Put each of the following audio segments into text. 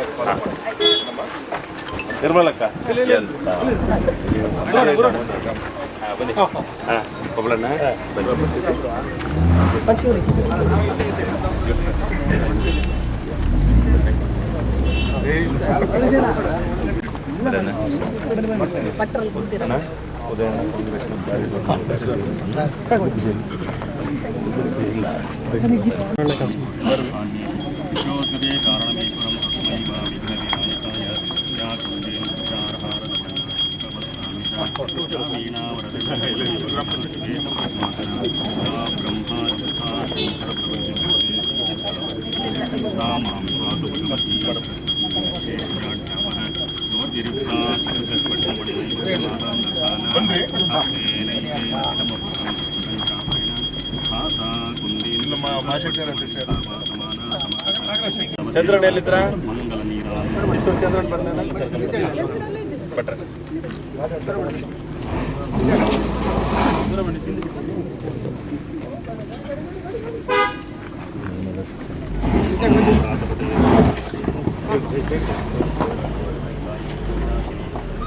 ಅದಾಗ್ತಾ ಇದೆ follow ಮಾಡಿ. ನಮ್ಮ விஷ்ணோத்கதே காரணமீபுரம் தஸ்மை மா விக்னவே நாயகாய யா குண்டேன் உச்சாரஹார நம ಚಂದ್ರಣ್ಣ ಎಲ್ಲಿದ್ರ? ಚಂದ್ರಣ್ಣ ಬಂದ ಭಟ್ರ.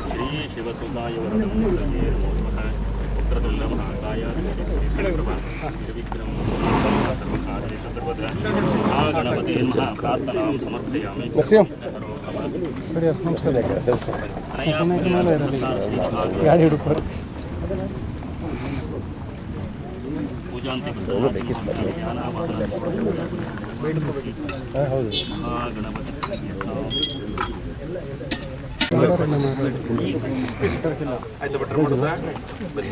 ಶ್ರೀ ಶಿವಸುಧಾಯವರ ಪುತ್ರದಲ್ಲವನ ನಮಃ ಗಾಡಿ ಹುಡುಕೋರು ಆಯ್ತು ಮಾಡುದಾ ಬನ್ನಿ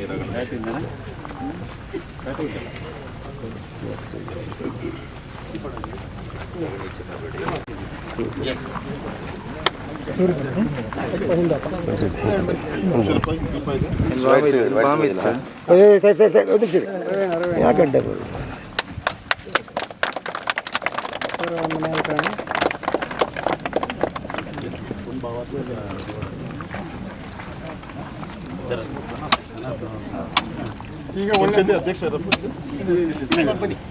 ಯಾಕಂటే ಈಗ ಒಳ್ಳೆ ಅಧ್ಯಕ್ಷ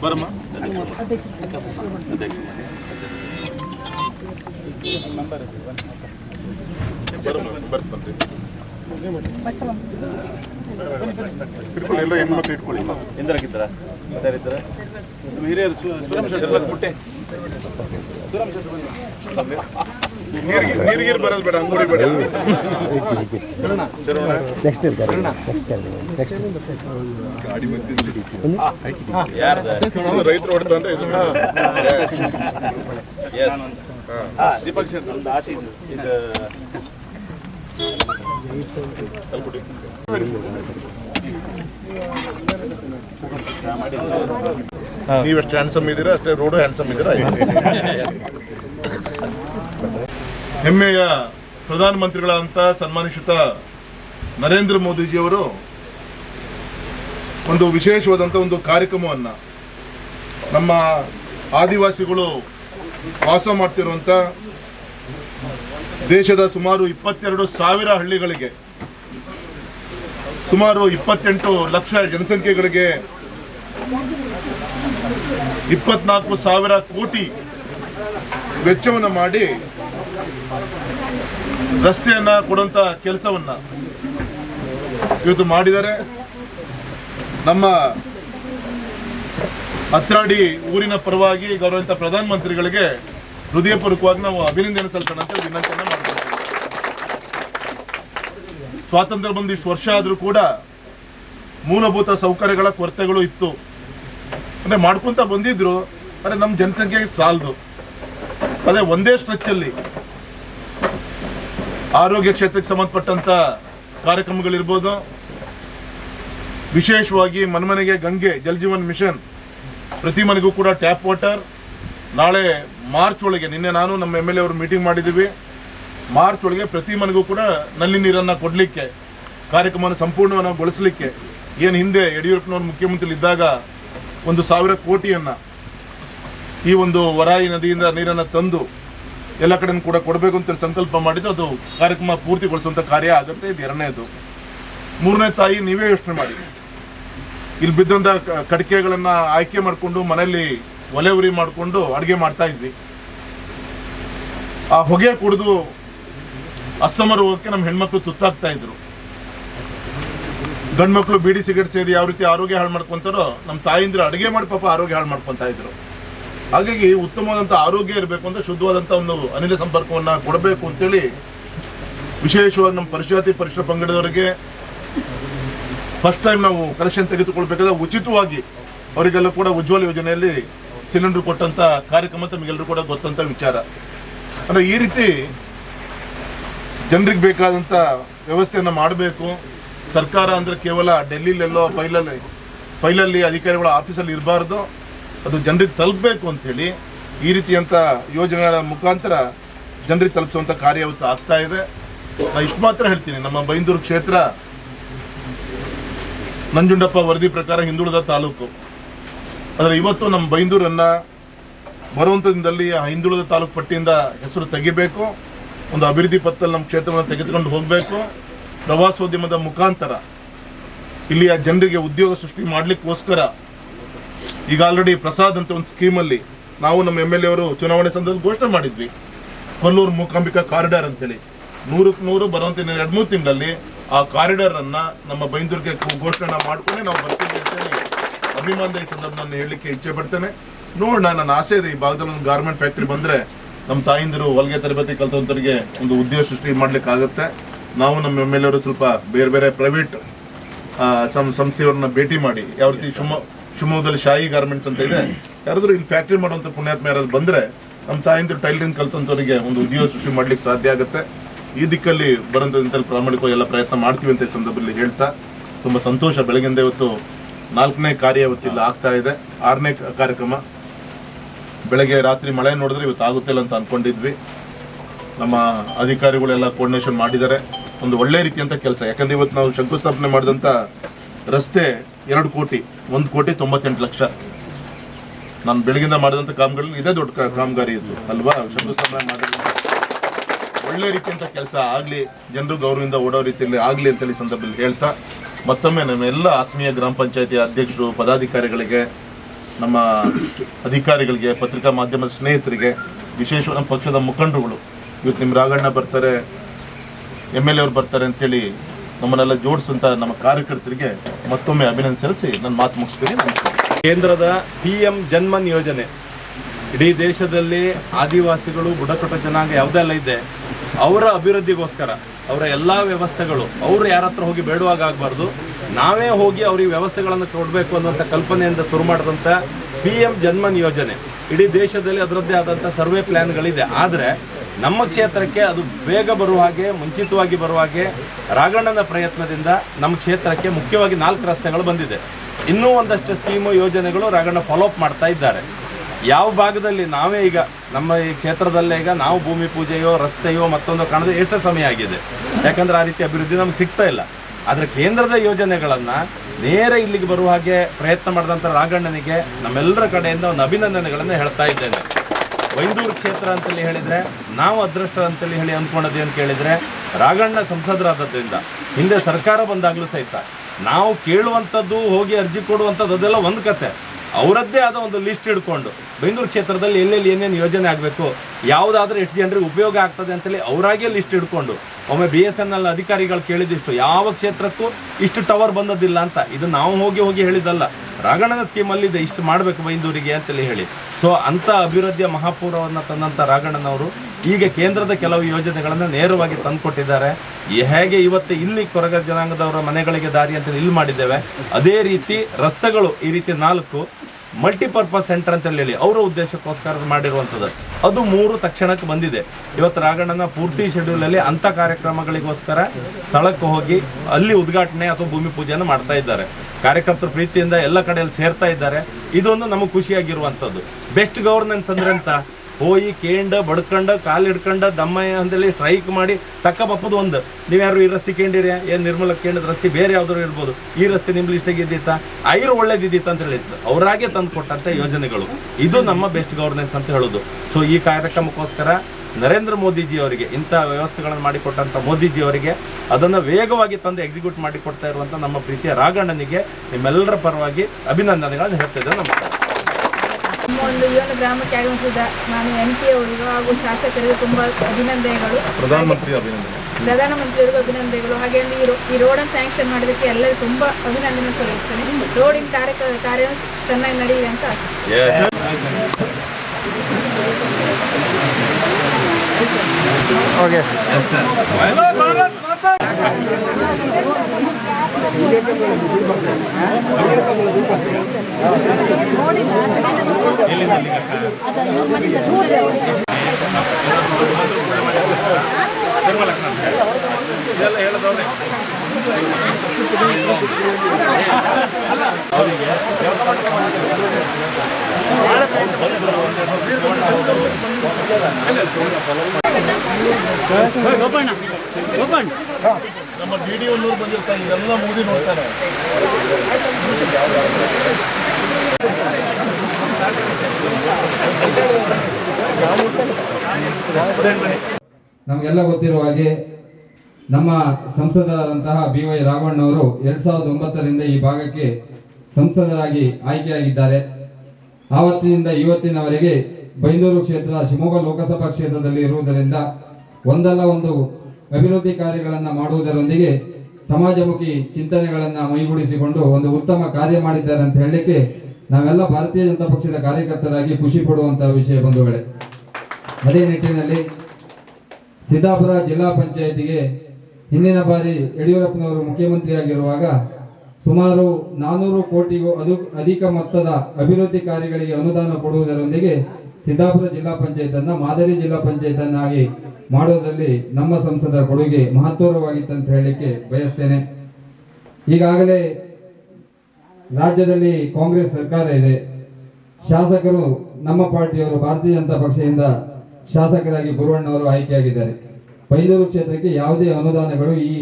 ಬರಮ್ಮ ಬರ್ಸ್ಬನ್ರಿ ಇಟ್ಕೊಳ್ಳಿ ಎಲ್ಲ ಹೆಣ್ಮಕ್ಳು ಇಟ್ಕೊಳ್ಳಿ ಎಂದರಾಗಿದ್ದಾರ ಯಾರಿದ್ದಾರ ಹಿರಿಯರು ಸುರಮ್ ಶೆಟ್ಟರ್ ಪುಟ್ಟೆ ಸುರಮ್ ಶೆಟ್ಟರ್ ರೈತರು ನೀವೆಷ್ಟು ಹ್ಯಾಂಡ್ಸಮ್ ಇದ್ದೀರಾ ಅಷ್ಟೇ ರೋಡು ಹ್ಯಾಂಡ್ಸಮ್ ಇದ್ದೀರಾ? ಹೆಮ್ಮೆಯ ಪ್ರಧಾನಮಂತ್ರಿಗಳಂತ ಸನ್ಮಾನಿಸುತ್ತ ನರೇಂದ್ರ ಮೋದಿಜಿಯವರು ಒಂದು ವಿಶೇಷವಾದಂಥ ಒಂದು ಕಾರ್ಯಕ್ರಮವನ್ನು ನಮ್ಮ ಆದಿವಾಸಿಗಳು ವಾಸ ಮಾಡ್ತಿರುವಂಥ ದೇಶದ ಸುಮಾರು ಇಪ್ಪತ್ತೆರಡು ಸಾವಿರ ಹಳ್ಳಿಗಳಿಗೆ, ಸುಮಾರು ಇಪ್ಪತ್ತೆಂಟು ಲಕ್ಷ ಜನಸಂಖ್ಯೆಗಳಿಗೆ ಇಪ್ಪತ್ನಾಲ್ಕು ಸಾವಿರ ಕೋಟಿ ವೆಚ್ಚವನ್ನು ಮಾಡಿ ರಸ್ತೆಯನ್ನ ಕೊಡುವಂತ ಕೆಲಸವನ್ನ ಇವತ್ತು ಮಾಡಿದರೆ ನಮ್ಮ ಅತ್ರಾಡಿ ಊರಿನ ಪರವಾಗಿ ಗೌರವಂತ ಪ್ರಧಾನಮಂತ್ರಿಗಳಿಗೆ ಹೃದಯಪೂರ್ವಕವಾಗಿ ನಾವು ಅಭಿನಂದನೆ ಸಲ್ಲಿಸೋಣ ಅಂತ ವಿನಂತಿಯನ್ನು ಮಾಡ್ತೀವಿ ಸ್ವಾತಂತ್ರ್ಯ ಬಂದು ಇಷ್ಟು ವರ್ಷ ಆದರೂ ಕೂಡ ಮೂಲಭೂತ ಸೌಕರ್ಯಗಳ ಕೊರತೆಗಳು ಇತ್ತು. ಅಂದ್ರೆ ಮಾಡ್ಕೊಂತ ಬಂದಿದ್ರು ಅಂದ್ರೆ ನಮ್ಮ ಜನಸಂಖ್ಯೆಗೆ ಸಾಲದು. ಅದೇ ಒಂದೇ ಸ್ಟ್ರೆಚ್ಚಲ್ಲಿ ಆರೋಗ್ಯ ಕ್ಷೇತ್ರಕ್ಕೆ ಸಂಬಂಧಪಟ್ಟಂಥ ಕಾರ್ಯಕ್ರಮಗಳಿರ್ಬೋದು. ವಿಶೇಷವಾಗಿ ಮನೆಮನೆಗೆ ಗಂಗೆ ಜಲಜೀವನ್ ಮಿಷನ್ ಪ್ರತಿ ಮನೆಗೂ ಕೂಡ ಟ್ಯಾಪ್ ವಾಟರ್. ನಾಳೆ ಮಾರ್ಚ್ ಒಳಗೆ ನಿನ್ನೆ ನಾನು ನಮ್ಮ ಎಂ ಎಲ್ ಎ ಅವರು ಮೀಟಿಂಗ್ ಮಾಡಿದ್ದೀವಿ ಮಾರ್ಚ್ ಒಳಗೆ ಪ್ರತಿ ಮನೆಗೂ ಕೂಡ ನಲ್ಲಿ ನೀರನ್ನು ಕೊಡಲಿಕ್ಕೆ, ಕಾರ್ಯಕ್ರಮವನ್ನು ಬಳಸಲಿಕ್ಕೆ ಏನು ಹಿಂದೆ ಯಡಿಯೂರಪ್ಪನವರು ಮುಖ್ಯಮಂತ್ರಿ ಇದ್ದಾಗ ಒಂದು ಸಾವಿರ ಕೋಟಿಯನ್ನು ಈ ಒಂದು ವರಾಯಿ ನದಿಯಿಂದ ನೀರನ್ನು ತಂದು ಎಲ್ಲ ಕಡೆ ಕೂಡ ಕೊಡಬೇಕು ಅಂತೇಳಿ ಸಂಕಲ್ಪ ಮಾಡಿದ್ದು ಅದು ಕಾರ್ಯಕ್ರಮ ಪೂರ್ತಿಗೊಳಿಸುವಂಥ ಕಾರ್ಯ ಆಗುತ್ತೆ. ಇದು ಎರಡನೇದು. ಮೂರನೇ ತಾಯಿ ನೀವೇ ಯೋಚನೆ ಮಾಡಿ. ಇಲ್ಲಿ ಬಿದ್ದಂಥ ಕಡಿಕೆಗಳನ್ನು ಆಯ್ಕೆ ಮಾಡಿಕೊಂಡು ಮನೆಯಲ್ಲಿ ಒಲೆ ಉರಿ ಮಾಡಿಕೊಂಡು ಅಡುಗೆ ಮಾಡ್ತಾ ಇದ್ವಿ. ಆ ಹೊಗೆ ಕುಡಿದು ಅಸ್ತಮ ರೋಗಕ್ಕೆ ನಮ್ಮ ಹೆಣ್ಮಕ್ಳು ತುತ್ತಾಗ್ತಾ ಇದ್ರು. ಗಂಡ್ಮಕ್ಳು ಬೀಡಿ ಸಿಗರೇಟ್ ಸೇರಿ ಯಾವ ರೀತಿ ಆರೋಗ್ಯ ಹಾಳು ಮಾಡ್ಕೊಂತಾರೋ, ನಮ್ಮ ತಾಯಿಂದ್ರೆ ಅಡುಗೆ ಮಾಡಿ ಪಾಪ ಆರೋಗ್ಯ ಹಾಳು ಮಾಡ್ಕೊತಾ ಇದ್ರು. ಹಾಗಾಗಿ ಉತ್ತಮವಾದಂಥ ಆರೋಗ್ಯ ಇರಬೇಕು ಅಂತ ಶುದ್ಧವಾದಂಥ ಒಂದು ಅನಿಲ ಸಂಪರ್ಕವನ್ನು ಕೊಡಬೇಕು ಅಂತೇಳಿ ವಿಶೇಷವಾಗಿ ನಮ್ಮ ಪರಿಶಾತಿ ಪರಿಶ್ರಮ ಪಂಗಡದವರಿಗೆ ಫಸ್ಟ್ ಟೈಮ್ ನಾವು ಕನೆಕ್ಷನ್ ತೆಗೆದುಕೊಳ್ಬೇಕಾದ್ರೆ ಉಚಿತವಾಗಿ ಅವರಿಗೆಲ್ಲ ಕೂಡ ಉಜ್ವಲ ಯೋಜನೆಯಲ್ಲಿ ಸಿಲಿಂಡರ್ ಕೊಟ್ಟಂತ ಕಾರ್ಯಕ್ರಮ ತಮಗೆಲ್ಲರೂ ಕೂಡ ಗೊತ್ತಂತ ವಿಚಾರ. ಅಂದ್ರೆ ಈ ರೀತಿ ಜನರಿಗೆ ಬೇಕಾದಂತ ವ್ಯವಸ್ಥೆಯನ್ನು ಮಾಡಬೇಕು. ಸರ್ಕಾರ ಅಂದ್ರೆ ಕೇವಲ ಡೆಲ್ಲಿಲೆಲ್ಲೋ ಫೈಲಲ್ಲಿ ಫೈಲಲ್ಲಿ ಅಧಿಕಾರಿಗಳ ಆಫೀಸಲ್ಲಿ ಇರಬಾರ್ದು. ಅದು ಜನರಿಗೆ ತಲುಪಬೇಕು ಅಂತೇಳಿ ಈ ರೀತಿಯಂಥ ಯೋಜನೆಗಳ ಮುಖಾಂತರ ಜನರಿಗೆ ತಲುಪಿಸುವಂಥ ಕಾರ್ಯ ಇವತ್ತು ಆಗ್ತಾ ಇದೆ. ನಾನು ಇಷ್ಟು ಮಾತ್ರ ಹೇಳ್ತೀನಿ. ನಮ್ಮ ಬೈಂದೂರು ಕ್ಷೇತ್ರ ನಂಜುಂಡಪ್ಪ ವರದಿ ಪ್ರಕಾರ ಹಿಂದುಳಿದ ತಾಲೂಕು. ಆದರೆ ಇವತ್ತು ನಮ್ಮ ಬೈಂದೂರನ್ನ ಬರುವಂತ ದಿನದಲ್ಲಿ ಆ ಹಿಂದುಳಿದ ತಾಲೂಕು ಪಟ್ಟಿಯಿಂದ ಹೆಸರು ತೆಗಿಬೇಕು. ಒಂದು ಅಭಿವೃದ್ಧಿ ಪತ್ತಲ್ಲಿ ನಮ್ಮ ಕ್ಷೇತ್ರವನ್ನು ತೆಗೆದುಕೊಂಡು ಹೋಗಬೇಕು. ಪ್ರವಾಸೋದ್ಯಮದ ಮುಖಾಂತರ ಇಲ್ಲಿಯ ಜನರಿಗೆ ಉದ್ಯೋಗ ಸೃಷ್ಟಿ ಮಾಡ್ಲಿಕ್ಕೋಸ್ಕರ ಈಗ ಆಲ್ರೆಡಿ ಪ್ರಸಾದ್ ಅಂತ ಒಂದು ಸ್ಕೀಮಲ್ಲಿ ನಾವು ನಮ್ಮ ಎಂ ಎಲ್ ಎ ಅವರು ಚುನಾವಣೆ ಸಂದರ್ಭದಲ್ಲಿ ಘೋಷಣೆ ಮಾಡಿದ್ವಿ. ಕೊಲ್ಲೂರು ಮೂಕಾಂಬಿಕಾ ಕಾರಿಡಾರ್ ಅಂತೇಳಿ ನೂರಕ್ಕೆ ನೂರು ಬರುವಂತ ಎರಡು ಮೂರು ತಿಂಗಳಲ್ಲಿ ಆ ಕಾರಿಡಾರ್ ಅನ್ನ ನಮ್ಮ ಬೈಂದೂರಿಗೆ ಘೋಷಣೆ ಮಾಡ್ಕೊಂಡೆ ನಾವು ಬರ್ತೀವಿ ಅಂತೇಳಿ ಅಭಿಮಾನದ ಈ ಸಂದರ್ಭ ನಾನು ಹೇಳಲಿಕ್ಕೆ ಇಚ್ಛೆ ಪಡ್ತೇನೆ. ನೋಡೋಣ ನನ್ನ ಆಸೆ ಇದೆ ಈ ಭಾಗದಲ್ಲಿ ಒಂದು ಗಾರ್ಮೆಂಟ್ ಫ್ಯಾಕ್ಟ್ರಿ ಬಂದ್ರೆ ನಮ್ಮ ತಾಯಿಂದರು ಹೊಲಿಗೆ ತರಬೇತಿ ಕಲ್ತವಂತರಿಗೆ ಒಂದು ಉದ್ಯೋಗ ಸೃಷ್ಟಿ ಮಾಡ್ಲಿಕ್ಕೆ ಆಗುತ್ತೆ ನಾವು ನಮ್ಮ ಎಂ ಎಲ್ ಎವರು ಸ್ವಲ್ಪ ಬೇರೆ ಬೇರೆ ಪ್ರೈವೇಟ್ ಸಂಸ್ಥೆಯವರನ್ನ ಸಂಸ್ಥೆಯವ್ರನ್ನ ಭೇಟಿ ಮಾಡಿ ಯಾವ ರೀತಿ ಶಿವಮೊಗ್ಗ ಶಿವಮೊಗ್ಗದಲ್ಲಿ ಶಾಯಿ ಗಾರ್ಮೆಂಟ್ಸ್ ಅಂತ ಇದೆ. ಯಾರಾದರೂ ಇಲ್ಲಿ ಫ್ಯಾಕ್ಟ್ರಿ ಮಾಡುವಂಥ ಪುಣ್ಯಾತ್ಮ ಯಾರಾದ್ರು ಬಂದರೆ ನಮ್ಮ ತಾಯಿಂದ್ರು ಟೈಲರಿಂಗ್ ಕಲ್ತಂಥವ್ರಿಗೆ ಒಂದು ಉದ್ಯೋಗ ಸೃಷ್ಟಿ ಮಾಡ್ಲಿಕ್ಕೆ ಸಾಧ್ಯ ಆಗುತ್ತೆ. ಈ ದಿಕ್ಕಲ್ಲಿ ಬರೋಂಥದ್ದಲ್ಲಿ ಪ್ರಾಮಾಣಿಕವಾಗಿ ಎಲ್ಲ ಪ್ರಯತ್ನ ಮಾಡ್ತೀವಿ ಅಂತ ಈ ಸಂದರ್ಭದಲ್ಲಿ ಹೇಳ್ತಾ, ತುಂಬ ಸಂತೋಷ. ಬೆಳಗಿಂದ ಇವತ್ತು ನಾಲ್ಕನೇ ಕಾರ್ಯ ಇವತ್ತಿಲ್ಲ ಆಗ್ತಾ ಇದೆ. ಆರನೇ ಕಾರ್ಯಕ್ರಮ. ಬೆಳಗ್ಗೆ ರಾತ್ರಿ ಮಳೆ ನೋಡಿದ್ರೆ ಇವತ್ತು ಆಗುತ್ತಿಲ್ಲ ಅಂತ ಅಂದ್ಕೊಂಡಿದ್ವಿ ನಮ್ಮ ಅಧಿಕಾರಿಗಳೆಲ್ಲ ಕೋರ್ಡಿನೇಷನ್ ಮಾಡಿದ್ದಾರೆ. ಒಂದು ಒಳ್ಳೆ ರೀತಿಯಂಥ ಕೆಲಸ. ಯಾಕಂದ್ರೆ ಇವತ್ತು ನಾವು ಶಂಕುಸ್ಥಾಪನೆ ಮಾಡಿದಂಥ ರಸ್ತೆ ಎರಡು ಕೋಟಿ, ಒಂದು ಕೋಟಿ ತೊಂಬತ್ತೆಂಟು ಲಕ್ಷ. ನಾನು ಬೆಳಗಿಂದ ಮಾಡಿದಂಥ ಕಾಮಗಾರಿ ಇದೇ ದೊಡ್ಡ ಕಾಮಗಾರಿ ಇದು, ಅಲ್ವಾ? ಶಂಕುಸ್ಥಾಪನೆ ಮಾಡಿದ ಒಳ್ಳೆ ರೀತಿಯಂಥ ಕೆಲಸ ಆಗಲಿ, ಜನರು ಗೌರವದಿಂದ ಓಡೋ ರೀತಿಯಲ್ಲಿ ಆಗಲಿ ಅಂತೇಳಿ ಸಂದರ್ಭದಲ್ಲಿ ಹೇಳ್ತಾ, ಮತ್ತೊಮ್ಮೆ ನಮ್ಮ ಎಲ್ಲ ಆತ್ಮೀಯ ಗ್ರಾಮ ಪಂಚಾಯತಿ ಅಧ್ಯಕ್ಷರು, ಪದಾಧಿಕಾರಿಗಳಿಗೆ, ನಮ್ಮ ಅಧಿಕಾರಿಗಳಿಗೆ, ಪತ್ರಿಕಾ ಮಾಧ್ಯಮದ ಸ್ನೇಹಿತರಿಗೆ, ವಿಶೇಷ ಪಕ್ಷದ ಮುಖಂಡರುಗಳು, ಇವತ್ತು ನಿಮ್ಮ ರಾಘಣ್ಣ ಬರ್ತಾರೆ, ಎಂ ಎಲ್ ಎ ಅವ್ರು ಬರ್ತಾರೆ ಅಂತೇಳಿ ನಮ್ಮನ್ನೆಲ್ಲ ಜೋಡಿಸಂತ ನಮ್ಮ ಕಾರ್ಯಕರ್ತರಿಗೆ ಮತ್ತೊಮ್ಮೆ ಅಭಿನಂದನೆ ಸಲ್ಲಿಸಿ ನನ್ನ ಮಾತು ಮುಗಿಸ್ತೀನಿ. ಕೇಂದ್ರದ ಪಿ ಎಂ ಜನ್ಮನ್ ಯೋಜನೆ. ಇಡೀ ದೇಶದಲ್ಲಿ ಆದಿವಾಸಿಗಳು, ಬುಡಕಟ್ಟು ಜನಾಂಗ ಯಾವುದೆಲ್ಲ ಇದೆ. ಅವರ ಅಭಿವೃದ್ಧಿಗೋಸ್ಕರ, ಅವರ ಎಲ್ಲ ವ್ಯವಸ್ಥೆಗಳು, ಅವರು ಯಾರ ಹತ್ರ ಹೋಗಿ ಬೇಡುವಾಗ ಆಗಬಾರ್ದು. ನಾವೇ ಹೋಗಿ ಅವ್ರಿಗೆ ವ್ಯವಸ್ಥೆಗಳನ್ನು ಕೊಡಬೇಕು ಅನ್ನುವಂಥ ಕಲ್ಪನೆಯಿಂದ ಶುರು ಮಾಡಿದಂಥ ಪಿ ಎಂ ಜನ್ಮನ್ ಯೋಜನೆ. ಇಡೀ ದೇಶದಲ್ಲಿ ಅದರದ್ದೇ ಆದಂಥ ಸರ್ವೆ ಪ್ಲ್ಯಾನ್ಗಳಿದೆ ಆದರೆ ನಮ್ಮ ಕ್ಷೇತ್ರಕ್ಕೆ ಅದು ಬೇಗ ಬರುವ ಹಾಗೆ, ಮುಂಚಿತವಾಗಿ ಬರುವ ಹಾಗೆ ರಾಘಣ್ಣನ ಪ್ರಯತ್ನದಿಂದ ನಮ್ಮ ಕ್ಷೇತ್ರಕ್ಕೆ ಮುಖ್ಯವಾಗಿ ನಾಲ್ಕು ರಸ್ತೆಗಳು ಬಂದಿದೆ. ಇನ್ನೂ ಒಂದಷ್ಟು ಸ್ಕೀಮು, ಯೋಜನೆಗಳು ರಾಘಣ್ಣ ಫಾಲೋಅಪ್ ಮಾಡ್ತಾ ಇದ್ದಾರೆ. ಯಾವ ಭಾಗದಲ್ಲಿ ನಾವೇ ಈಗ ನಮ್ಮ ಈ ಕ್ಷೇತ್ರದಲ್ಲೇ ಈಗ ನಾವು ಭೂಮಿ ಪೂಜೆಯೋ, ರಸ್ತೆಯೋ ಮತ್ತೊಂದು ಕಾಣದೆ ಎಷ್ಟು ಸಮಯ ಆಗಿದೆ. ಯಾಕಂದ್ರೆ ಆ ರೀತಿ ಅಭಿವೃದ್ಧಿ ನಮ್ಗೆ ಸಿಗ್ತಾ ಇಲ್ಲ. ಆದರೆ ಕೇಂದ್ರದ ಯೋಜನೆಗಳನ್ನು ನೇರ ಇಲ್ಲಿಗೆ ಬರುವ ಹಾಗೆ ಪ್ರಯತ್ನ ಮಾಡಿದಂಥ ರಾಘಣ್ಣನಿಗೆ ನಮ್ಮೆಲ್ಲರ ಕಡೆಯಿಂದ ಒಂದು ಅಭಿನಂದನೆಗಳನ್ನು ಹೇಳ್ತಾ ಇದ್ದೇನೆ. ಬೈಂದೂರು ಕ್ಷೇತ್ರ ಅಂತೇಳಿ ಹೇಳಿದರೆ, ನಾವು ಅದೃಷ್ಟ ಅಂತೇಳಿ ಹೇಳಿ ಅಂದ್ಕೊಂಡದ್ದು ಅಂತ ಕೇಳಿದರೆ, ರಾಘಣ್ಣ ಸಂಸದರಾದದ್ರಿಂದ. ಹಿಂದೆ ಸರ್ಕಾರ ಬಂದಾಗಲೂ ಸಹಿತ. ನಾವು ಕೇಳುವಂಥದ್ದು, ಹೋಗಿ ಅರ್ಜಿ ಕೊಡುವಂಥದ್ದು, ಅದೆಲ್ಲ ಒಂದು ಕತೆ. ಅವರದ್ದೇ ಆದ ಒಂದು ಲಿಸ್ಟ್ ಹಿಡ್ಕೊಂಡು ಬೆಂಗಳೂರು ಕ್ಷೇತ್ರದಲ್ಲಿ ಎಲ್ಲೆಲ್ಲಿ ಏನೇನು ಯೋಜನೆ ಆಗಬೇಕು, ಯಾವುದಾದ್ರೂ ಎಷ್ಟು ಜನರಿಗೆ ಉಪಯೋಗ ಆಗ್ತದೆ ಅಂತೇಳಿ ಅವರಾಗೇ ಲಿಸ್ಟ್ ಹಿಡ್ಕೊಂಡು ಒಮ್ಮೆ ಬಿ ಎಸ್ ಎನ್ ಎಲ್ ಅಧಿಕಾರಿಗಳು ಕೇಳಿದಿಷ್ಟು ಯಾವ ಕ್ಷೇತ್ರಕ್ಕೂ ಇಷ್ಟು ಟವರ್ ಬಂದದಿಲ್ಲ ಅಂತ. ಇದು ನಾವು ಹೋಗಿ ಹೋಗಿ ಹೇಳಿದಲ್ಲ ರಾಘಣ್ಣನ ಸ್ಕೀಮಲ್ಲಿ ಇದೆ ಇಷ್ಟು ಮಾಡಬೇಕು ಬೈಂದೂರಿಗೆ ಅಂತೇಳಿ ಹೇಳಿ. ಸೊ ಅಂಥ ಅಭಿವೃದ್ಧಿಯ ಮಹಾಪೂರವನ್ನು ತಂದಂತ ರಾಗಣ್ಣನವರು ಈಗ ಕೇಂದ್ರದ ಕೆಲವು ಯೋಜನೆಗಳನ್ನು ನೇರವಾಗಿ ತಂದುಕೊಟ್ಟಿದ್ದಾರೆ. ಹೇಗೆ ಇವತ್ತು ಇಲ್ಲಿ ಕೊರಗ ಜನಾಂಗದವರ ಮನೆಗಳಿಗೆ ದಾರಿ ಅಂತ ಇಲ್ಲಿ ಮಾಡಿದ್ದೇವೆ. ಅದೇ ರೀತಿ ರಸ್ತೆಗಳು ಈ ರೀತಿ ನಾಲ್ಕು ಮಲ್ಟಿಪರ್ಪಸ್ ಸೆಂಟರ್ ಅಂತ ಹೇಳಿ, ಅವರ ಉದ್ದೇಶಕ್ಕೋಸ್ಕರ ಮಾಡಿರುವಂಥದ್ದು. ಅದು ಮೂರು ತಕ್ಷಣಕ್ಕೆ ಬಂದಿದೆ. ಇವತ್ತು ರಾಗಣ್ಣನ ಪೂರ್ತಿ ಶೆಡ್ಯೂಲ್ ಅಲ್ಲಿ ಅಂತ ಕಾರ್ಯಕ್ರಮಗಳಿಗೋಸ್ಕರ ಸ್ಥಳಕ್ಕೆ ಹೋಗಿ ಅಲ್ಲಿ ಉದ್ಘಾಟನೆ ಅಥವಾ ಭೂಮಿ ಪೂಜೆಯನ್ನು ಮಾಡ್ತಾ ಇದ್ದಾರೆ. ಕಾರ್ಯಕರ್ತರು ಪ್ರೀತಿಯಿಂದ ಎಲ್ಲ ಕಡೆಯಲ್ಲಿ ಸೇರ್ತಾ ಇದ್ದಾರೆ. ಇದೊಂದು ನಮಗೆ ಖುಷಿಯಾಗಿರುವಂಥದ್ದು. ಬೆಸ್ಟ್ ಗವರ್ನೆನ್ಸ್ ಅಂದ್ರೆ ಅಂತ ಹೋಗಿ ಕೇಂಡ, ಬಡ್ಕಂಡ ಕಾಲು ಹಿಡ್ಕಂಡ ದಮ್ಮಯ್ಯ ಅಂತೇಳಿ ಸ್ಟ್ರೈಕ್ ಮಾಡಿ, ತಕ್ಕ ಬಪ್ಪದು ಒಂದು. ನೀವ್ಯಾರು ಈ ರಸ್ತೆ ಕೇಂಡಿರಿ? ಏನು ನಿರ್ಮಲ ಕೇಂದ್ರದ ರಸ್ತೆ ಬೇರೆ ಯಾವ್ದಾದ್ರು ಇರ್ಬೋದು. ಈ ರಸ್ತೆ ನಿಮ್ಮ ಲಿಸ್ಟಿಗೆ ಇದ್ದಿತ್ತಾ ಐರು ಒಳ್ಳೇದಿದ್ದಿತ್ತ ಅಂತ ಹೇಳಿತ್ತು ಅವರಾಗೆ ತಂದು ಕೊಟ್ಟಂಥ ಯೋಜನೆಗಳು. ಇದು ನಮ್ಮ ಬೆಸ್ಟ್ ಗವರ್ನೆನ್ಸ್ ಅಂತ ಹೇಳೋದು. ಸೊ ಈ ಕಾರ್ಯಕ್ರಮಕ್ಕೋಸ್ಕರ ನರೇಂದ್ರ ಮೋದಿಜಿ ಅವರಿಗೆ, ಇಂಥ ವ್ಯವಸ್ಥೆಗಳನ್ನು ಮಾಡಿಕೊಟ್ಟಂಥ ಮೋದಿಜಿ ಅವರಿಗೆ, ಅದನ್ನು ವೇಗವಾಗಿ ತಂದು ಎಕ್ಸಿಕ್ಯೂಟ್ ಮಾಡಿಕೊಡ್ತಾ ಇರುವಂಥ ನಮ್ಮ ಪ್ರೀತಿಯ ರಾಘಣ್ಣನಿಗೆ ನಿಮ್ಮೆಲ್ಲರ ಪರವಾಗಿ ಅಭಿನಂದನೆಗಳನ್ನು ಹೇಳ್ತಿದ್ದೆ ನಮಸ್ಕಾರ. ಒಂದು ಈ ಒಂದು ಗ್ರಾಮಕ್ಕೆ ಆಗಮಿಸಿದ ನಾನು ಎಂ ಪಿ ಅವರಿಗೂ ಹಾಗೂ ಶಾಸಕರಿಗೆ ತುಂಬ ಅಭಿನಂದನೆಗಳು. ಪ್ರಧಾನಮಂತ್ರಿ ಪ್ರಧಾನಮಂತ್ರಿಯವರಿಗೂ ಅಭಿನಂದನೆಗಳು. ಹಾಗೆ ಈ ರೋಡ್ ಈ ರೋಡನ್ನು ಸ್ಯಾಂಕ್ಷನ್ ಮಾಡೋದಕ್ಕೆ ಎಲ್ಲರಿಗೂ ತುಂಬ ಅಭಿನಂದನೆ ಸಲ್ಲಿಸ್ತೇನೆ. ರೋಡಿನ ಕಾರ್ಯ ಕಾರ್ಯ ಚೆನ್ನಾಗಿ ನಡೆಯಲಿ ಅಂತ ಆಶಿಸ್ತೇನೆ ಇದೆಲ್ಲ ಹೇಳದವ್ರೆ ನಮ್ಮ ಡಿ ಡಿ ಒಂದೂರು ಬಂದಿರ್ತಾರೆ ಇದೆಲ್ಲ ಮೂಡಿ ನೋಡ್ತಾರೆ. ನಮಗೆಲ್ಲ ಗೊತ್ತಿರುವ ಹಾಗೆ ನಮ್ಮ ಸಂಸದರಾದಂತಹ ಬಿ ವೈ ರಾಘವಣ್ಣವರು ಎರಡ್ ಸಾವಿರದ ಒಂಬತ್ತರಿಂದ ಈ ಭಾಗಕ್ಕೆ ಸಂಸದರಾಗಿ ಆಯ್ಕೆಯಾಗಿದ್ದಾರೆ. ಆವತ್ತಿನಿಂದ ಇವತ್ತಿನವರೆಗೆ ಬೈಂದೂರು ಕ್ಷೇತ್ರ, ಶಿವಮೊಗ್ಗ ಲೋಕಸಭಾ ಕ್ಷೇತ್ರದಲ್ಲಿ ಇರುವುದರಿಂದ ಒಂದಲ್ಲ ಒಂದು ಅಭಿವೃದ್ಧಿ ಕಾರ್ಯಗಳನ್ನು ಮಾಡುವುದರೊಂದಿಗೆ ಸಮಾಜಮುಖಿ ಚಿಂತನೆಗಳನ್ನು ಮೈಗೂಡಿಸಿಕೊಂಡು ಒಂದು ಉತ್ತಮ ಕಾರ್ಯ ಮಾಡಿದ್ದಾರೆ ಅಂತ ಹೇಳಲಿಕ್ಕೆ ನಾವೆಲ್ಲ ಭಾರತೀಯ ಜನತಾ ಪಕ್ಷದ ಕಾರ್ಯಕರ್ತರಾಗಿ ಖುಷಿ ಪಡುವಂತಹ ವಿಷಯ ಬಂಧುಗಳೇ ಅದೇ ನಿಟ್ಟಿನಲ್ಲಿ ಸಿದ್ದಾಪುರ ಜಿಲ್ಲಾ ಪಂಚಾಯತಿಗೆ ಹಿಂದಿನ ಬಾರಿ ಯಡಿಯೂರಪ್ಪನವರು ಮುಖ್ಯಮಂತ್ರಿಯಾಗಿರುವಾಗ ಸುಮಾರು ನಾನೂರು ಕೋಟಿಗೂ ಅದು, ಅಧಿಕ ಮೊತ್ತದ ಅಭಿವೃದ್ಧಿ ಕಾರ್ಯಗಳಿಗೆ ಅನುದಾನ ಕೊಡುವುದರೊಂದಿಗೆ ಸಿದ್ದಾಪುರ ಜಿಲ್ಲಾ ಪಂಚಾಯತ್ ಅನ್ನ ಮಾದರಿ ಜಿಲ್ಲಾ ಪಂಚಾಯತ್ ಮಾಡೋದರಲ್ಲಿ ನಮ್ಮ ಸಂಸದರ ಕೊಡುಗೆ ಅಂತ ಹೇಳಲಿಕ್ಕೆ ಬಯಸ್ತೇನೆ. ಈಗಾಗಲೇ ರಾಜ್ಯದಲ್ಲಿ ಕಾಂಗ್ರೆಸ್ ಸರ್ಕಾರ ಇದೆ. ಶಾಸಕರು ನಮ್ಮ ಪಾರ್ಟಿಯವರು ಭಾರತೀಯ ಜನತಾ ಪಕ್ಷದಿಂದ ಶಾಸಕರಾಗಿ ಗುರುವಣ್ಣವರು ಆಯ್ಕೆಯಾಗಿದ್ದಾರೆ. ಬೈಲೂರು ಕ್ಷೇತ್ರಕ್ಕೆ ಯಾವುದೇ ಅನುದಾನಗಳು ಈ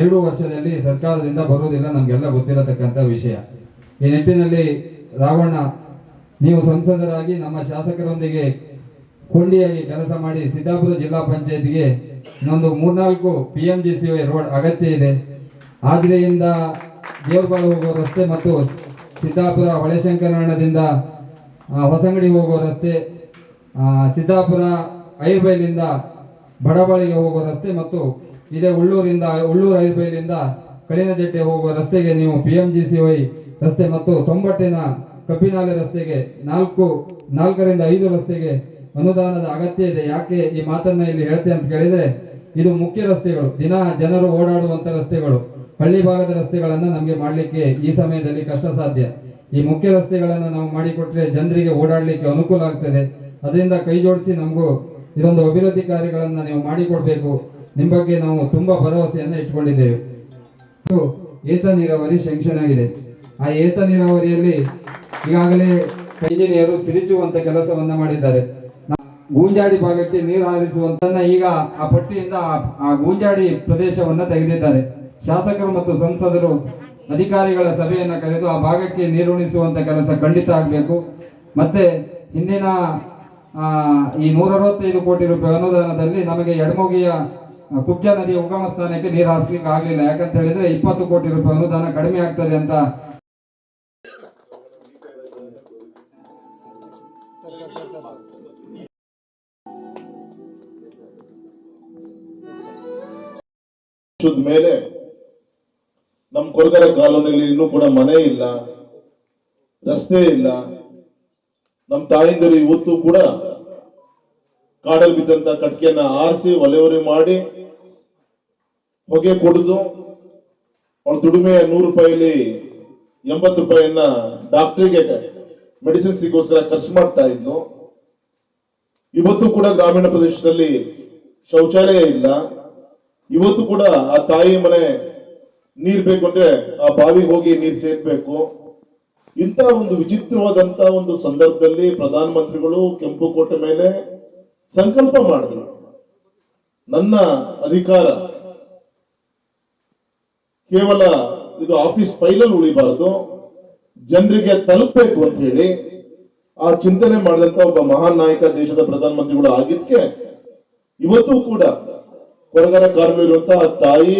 ಎರಡು ವರ್ಷದಲ್ಲಿ ಸರ್ಕಾರದಿಂದ ಬರುವುದಿಲ್ಲ ನಮಗೆಲ್ಲ ಗೊತ್ತಿರತಕ್ಕಂಥ ವಿಷಯ. ಈ ನಿಟ್ಟಿನಲ್ಲಿ ರಾವಣ್ಣ, ನೀವು ಸಂಸದರಾಗಿ ನಮ್ಮ ಶಾಸಕರೊಂದಿಗೆ ಕೊಂಡಿಯಾಗಿ ಕೆಲಸ ಮಾಡಿ ಸಿದ್ದಾಪುರ ಜಿಲ್ಲಾ ಪಂಚಾಯತ್ಗೆ ಇನ್ನೊಂದು ಮೂರ್ನಾಲ್ಕು P M G C Y road ಅಗತ್ಯ ಇದೆ. ಆದ್ರೆಯಿಂದ ದೇವರಬಾಳು ಹೋಗುವ ರಸ್ತೆ ಮತ್ತು ಸಿದ್ದಾಪುರ ಹೊಳೆಶಂಕರಣದಿಂದ ಹೊಸಂಗಡಿ ಹೋಗುವ ರಸ್ತೆ ಸಿದ್ದಾಪುರ ಐರ್ಬೈಲಿಂದ ಬಡಬಳಿಗೆ ಹೋಗುವ ರಸ್ತೆ ಮತ್ತು ಇದೇ ಉಳ್ಳೂರಿಂದ, ಉಳ್ಳೂರು ಐರ್ಬೈಲಿಂದ ಕಡಿನಜಟ್ಟೆ ಹೋಗುವ ರಸ್ತೆಗೆ ನೀವು P M G C Y ರಸ್ತೆ ಮತ್ತು ತೊಂಬಟ್ಟಿನ ಕಬ್ಬಿನಾಲೆ ರಸ್ತೆಗೆ ನಾಲ್ಕು, ನಾಲ್ಕರಿಂದ ಐದು ರಸ್ತೆಗೆ ಅನುದಾನದ ಅಗತ್ಯ ಇದೆ. ಯಾಕೆ ಈ ಮಾತನ್ನ ಇಲ್ಲಿ ಹೇಳ್ತೆ ಅಂತ ಕೇಳಿದ್ರೆ, ಇದು ಮುಖ್ಯ ರಸ್ತೆಗಳು. ದಿನ ಜನರು ಓಡಾಡುವಂತ ರಸ್ತೆಗಳು. ಹಳ್ಳಿ ಭಾಗದ ರಸ್ತೆಗಳನ್ನ ನಮಗೆ ಮಾಡಲಿಕ್ಕೆ ಈ ಸಮಯದಲ್ಲಿ ಕಷ್ಟ ಸಾಧ್ಯ ಈ ಮುಖ್ಯ ರಸ್ತೆಗಳನ್ನ ನಾವು ಮಾಡಿಕೊಟ್ರೆ ಜನರಿಗೆ ಓಡಾಡಲಿಕ್ಕೆ ಅನುಕೂಲ ಆಗ್ತದೆ. ಅದರಿಂದ ಕೈ ಜೋಡಿಸಿ ನಮಗೂ ಇದೊಂದು ಅಭಿವೃದ್ಧಿ ಕಾರ್ಯಗಳನ್ನ ನೀವು ಮಾಡಿಕೊಡ್ಬೇಕು. ನಿಮ್ಮ ಬಗ್ಗೆ ನಾವು ತುಂಬಾ ಭರವಸೆಯನ್ನ ಇಟ್ಕೊಂಡಿದ್ದೇವೆ. ಏತ ನೀರಾವರಿ ಶಂಕ್ಷನ್ ಆಗಿದೆ. ಆ ಏತ ನೀರಾವರಿಯಲ್ಲಿ ಈಗಾಗಲೇ ಇಂಜಿನಿಯರು ತಿರುಚುವಂತ ಕೆಲಸವನ್ನ ಮಾಡಿದ್ದಾರೆ. ಗೂಂಜಾಡಿ ಭಾಗಕ್ಕೆ ನೀರು ಹಾರಿಸುವಂತ ಈಗ ಆ ಪಟ್ಟಿಯಿಂದ ಆ ಗೂಂಜಾಡಿ ಪ್ರದೇಶವನ್ನ ತೆಗೆದಿದ್ದಾರೆ. ಶಾಸಕರು ಮತ್ತು ಸಂಸದರು ಅಧಿಕಾರಿಗಳ ಸಭೆಯನ್ನು ಕರೆದು ಆ ಭಾಗಕ್ಕೆ ನೀರುಣಿಸುವಂಥ ಕೆಲಸ ಖಂಡಿತ ಆಗಬೇಕು. ಮತ್ತೆ ಹಿಂದಿನ ಈ ನೂರ ಅರವತ್ತೈದು ಕೋಟಿ ರೂಪಾಯಿ ಅನುದಾನದಲ್ಲಿ ನಮಗೆ ಎಡಮೋಗಿಯ ಕುಕ್ಯ ನದಿಯ ಉಗಮ ಸ್ಥಾನಕ್ಕೆ ನೀರು ಹಾಸ್ಲಿಕ್ಕೆ ಆಗಲಿಲ್ಲ. ಯಾಕಂತ ಹೇಳಿದ್ರೆ ಇಪ್ಪತ್ತು ಕೋಟಿ ರೂಪಾಯಿ ಅನುದಾನ ಕಡಿಮೆ ಆಗ್ತದೆ ಅಂತ. ಮೇಲೆ ನಮ್ಮ ಕೊರಗರ ಕಾಲೋನಿಯಲ್ಲಿ ಇನ್ನೂ ಕೂಡ ಮನೆ ಇಲ್ಲ, ರಸ್ತೆ ಇಲ್ಲ. ನಮ್ಮ ತಾಯಿಂದರು ಇವತ್ತು ಕೂಡ ಕಾಡಲ್ಲಿ ಬಿದ್ದಂತ ಕಟ್ಕೆಯನ್ನ ಆರಿಸಿ ಒಲೆವರಿ ಮಾಡಿ ಹೊಗೆ ಕೊಡುದು ಅವಳ ದುಡಿಮೆಯ ನೂರು ರೂಪಾಯಿಲಿ ಎಂಬತ್ತು ರೂಪಾಯಿಯನ್ನ ಡಾಕ್ಟರ್ಗೆ ಮೆಡಿಸಿನ್ಸ್ಗೋಸ್ಕರ ಖರ್ಚು ಮಾಡ್ತಾ ಇದ್ನು ಇವತ್ತು ಕೂಡ ಗ್ರಾಮೀಣ ಪ್ರದೇಶದಲ್ಲಿ ಶೌಚಾಲಯ ಇಲ್ಲ. ಇವತ್ತು ಕೂಡ ಆ ತಾಯಿ ಮನೆ ನೀರ್ ಬೇಕು ಅಂದ್ರೆ ಆ ಬಾವಿ ಹೋಗಿ ನೀರ್ ಸೇರ್ಬೇಕು ಇಂತ ಒಂದು ವಿಚಿತ್ರವಾದಂತ ಒಂದು ಸಂದರ್ಭದಲ್ಲಿ ಪ್ರಧಾನ ಮಂತ್ರಿಗಳು ಕೆಂಪು ಕೋಟೆ ಮೇಲೆ ಸಂಕಲ್ಪ ಮಾಡಿದ್ರು. ನನ್ನ ಅಧಿಕಾರ ಕೇವಲ ಇದು ಆಫೀಸ್ ಫೈಲಲ್ಲಿ ಉಳಿಬಾರದು, ಜನರಿಗೆ ತಲುಪಬೇಕು ಅಂತ ಹೇಳಿ ಆ ಚಿಂತನೆ ಮಾಡಿದಂತ ಒಬ್ಬ ಮಹಾನ್ ನಾಯಕ ದೇಶದ ಪ್ರಧಾನ ಮಂತ್ರಿಗಳು ಆಗಿದ್ಕೆ ಇವತ್ತು ಕೂಡ ಕೊರಗರ ಕಾರ್ಮಿರುವಂತಹ ತಾಯಿ